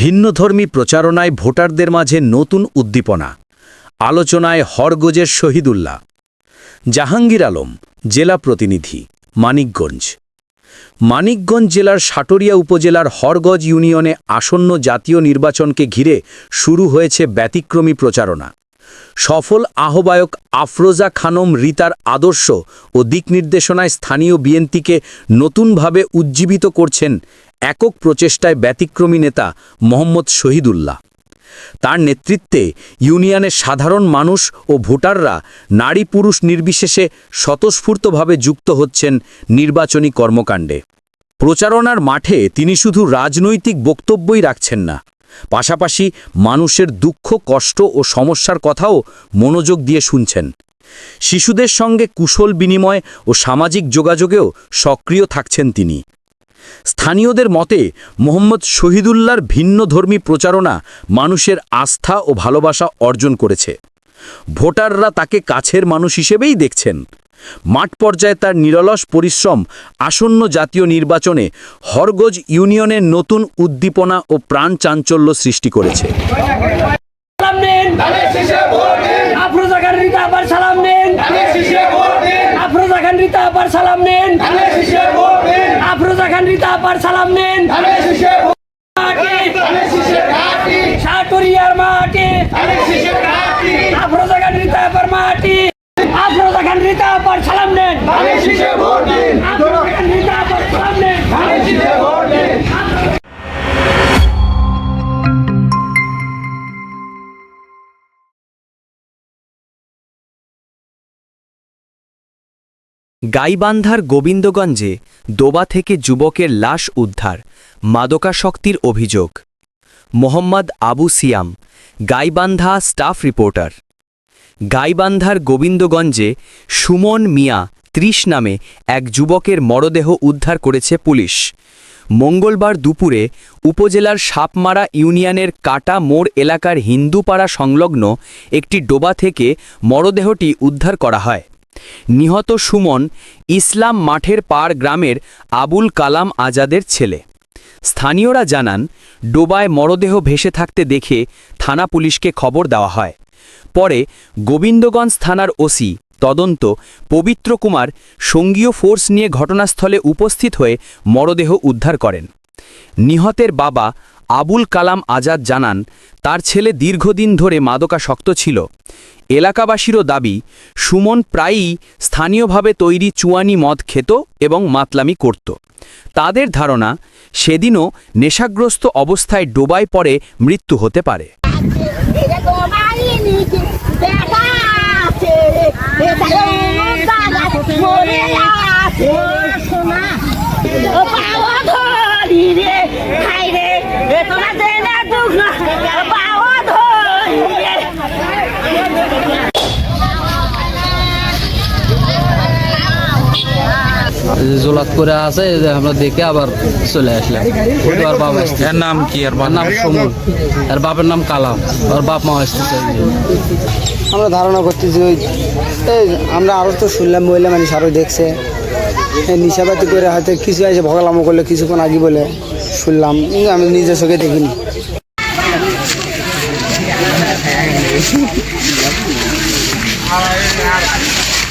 ভিন্নধর্মী প্রচারণায় ভোটারদের মাঝে নতুন উদ্দীপনা। আলোচনায় হরগজের শহীদুল্লাহ। জাহাঙ্গীর আলম, জেলা প্রতিনিধি, মানিকগঞ্জ। মানিকগঞ্জ জেলার সাটরিয়া উপজেলার হরগজ ইউনিয়নে আসন্ন জাতীয় নির্বাচনকে ঘিরে শুরু হয়েছে ব্যতিক্রমী প্রচারণা। সফল আহ্বায়ক আফরোজা খানম রিতার আদর্শ ও দিকনির্দেশনায় স্থানীয় বিএনপিকে নতুনভাবে উজ্জীবিত করছেন একক প্রচেষ্টায় ব্যতিক্রমী নেতা মোহাম্মদ শহীদুল্লাহ। তার নেতৃত্বে ইউনিয়নের সাধারণ মানুষ ও ভোটাররা নারী পুরুষ নির্বিশেষে স্বতঃস্ফূর্তভাবে যুক্ত হচ্ছেন নির্বাচনী কর্মকাণ্ডে। প্রচারণার মাঠে তিনি শুধু রাজনৈতিক বক্তব্যই রাখছেন না পাশাপাশি মানুষের দুঃখ, কষ্ট ও সমস্যার কথাও মনোযোগ দিয়ে শুনছেন। শিশুদের সঙ্গে কুশল বিনিময় ও সামাজিক যোগাযোগেও সক্রিয় থাকছেন তিনি। স্থানীয়দের মতে, মোহাম্মদ শহীদুল্লাহর ভিন্নধর্মী প্রচারণা মানুষের আস্থা ও ভালোবাসা অর্জন করেছে। ভোটাররা তাকে কাছের মানুষ হিসেবেই দেখছেন। মাঠ পর্যায়ে তার নিরলস পরিশ্রম আসন্ন জাতীয় নির্বাচনে হরগজ ইউনিয়নের নতুন উদ্দীপনা ও প্রাণ চাঞ্চল্য সৃষ্টি করেছে। সালাম নিন আফরোজা খান রিতা আবার সালাম নিন আফরোজা খান রিতা আবার সালাম নিন আফরোজা খান রিতা আবার সালাম নিন মাটি সাটুরিয়ার মাটি আফরোজা খান রিতা আবার মাটি খান আবার সালাম নেন। সালাম নেন। গাইবান্ধার গোবিন্দগঞ্জে দোবা থেকে যুবকের লাশ উদ্ধার মাদকাসক্তির অভিযোগ। Mohammad Abu Siyam Gaibandha staff reporter. গাইবান্ধার গোবিন্দগঞ্জে সুমন মিয়া ত্রিশ নামে এক যুবকের মরদেহ উদ্ধার করেছে পুলিশ। মঙ্গলবার দুপুরে উপজেলার সাপমারা ইউনিয়নের কাটা মোড় এলাকার হিন্দুপাড়া সংলগ্ন একটি ডোবা থেকে মরদেহটি উদ্ধার করা হয়। নিহত সুমন ইসলাম মাঠের পাড় গ্রামের আবুল কালাম আজাদের ছেলে। স্থানীয়রা জানান, ডোবায় মরদেহ ভেসে থাকতে দেখে থানা পুলিশকে খবর দেওয়া হয়। পরে গোবিন্দগঞ্জ থানার ওসি তদন্ত পবিত্র কুমার সঙ্গীয় ফোর্স নিয়ে ঘটনাস্থলে উপস্থিত হয়ে মরদেহ উদ্ধার করেন। নিহতের বাবা আবুল কালাম আজাদ জানান, তার ছেলে দীর্ঘদিন ধরে মাদকাসক্ত ছিল। এলাকাবাসীরও দাবি, সুমন প্রায়ই স্থানীয়ভাবে তৈরি চুয়ানি মদ খেত এবং মাতলামি করত। তাদের ধারণা, সেদিনও নেশাগ্রস্ত অবস্থায় ডোবায় পড়ে মৃত্যু হতে পারে এটা তো মারিনি দেখা আছে এটা দাদা মরে আছে ও পাওয়া ধরি রে খাই রে তোরা দেনা দুঃখ পাওয়া ধরি রে জোলাত করে আছে যে আমরা দেখে আবার চলে আসলাম। আর বাবা আসছে এর নাম কি? আর আর নাম সমন আর বাপের নাম কালাম। আর বাপ মা আসতেছে আমরা ধারণা করতেছি ওই এই আমরা আরও তো শুনলাম মহিলা মানুষ আরও দেখছে। এই নিশাপাতি করে হয়তো কিছু এসে ভগলামো করলে কিছুক্ষণ আগে বলে শুনলাম কিন্তু আমি নিজের চোখে দেখিনি।